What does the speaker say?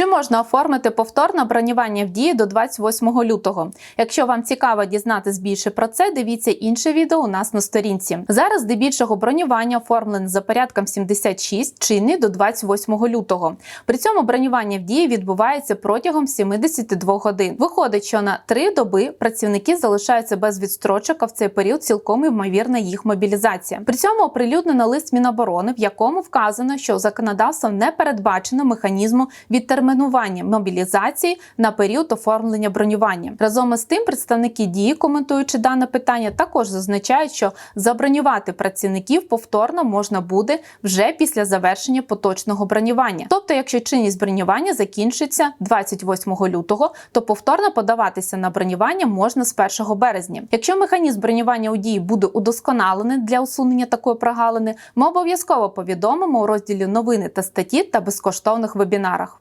Чи можна оформити повторне бронювання в дії до 28 лютого? Якщо вам цікаво дізнатись більше про це, дивіться інше відео у нас на сторінці. Зараз здебільшого бронювання оформлене за порядком 76, чинний до 28 лютого. При цьому бронювання в дії відбувається протягом 72 годин. Виходить, що на три доби працівники залишаються без відстрочок, а в цей період цілком ймовірна їх мобілізація. При цьому оприлюднено лист Міноборони, в якому вказано, що законодавством не передбачено механізму відтермінування мобілізації на період оформлення бронювання. Разом із тим, представники дії, коментуючи дане питання, також зазначають, що забронювати працівників повторно можна буде вже після завершення поточного бронювання. Тобто, якщо чинність бронювання закінчиться 28 лютого, то повторно подаватися на бронювання можна з 1 березня. Якщо механізм бронювання у дії буде удосконалений для усунення такої прогалини, ми обов'язково повідомимо у розділі новини та статті та безкоштовних вебінарах.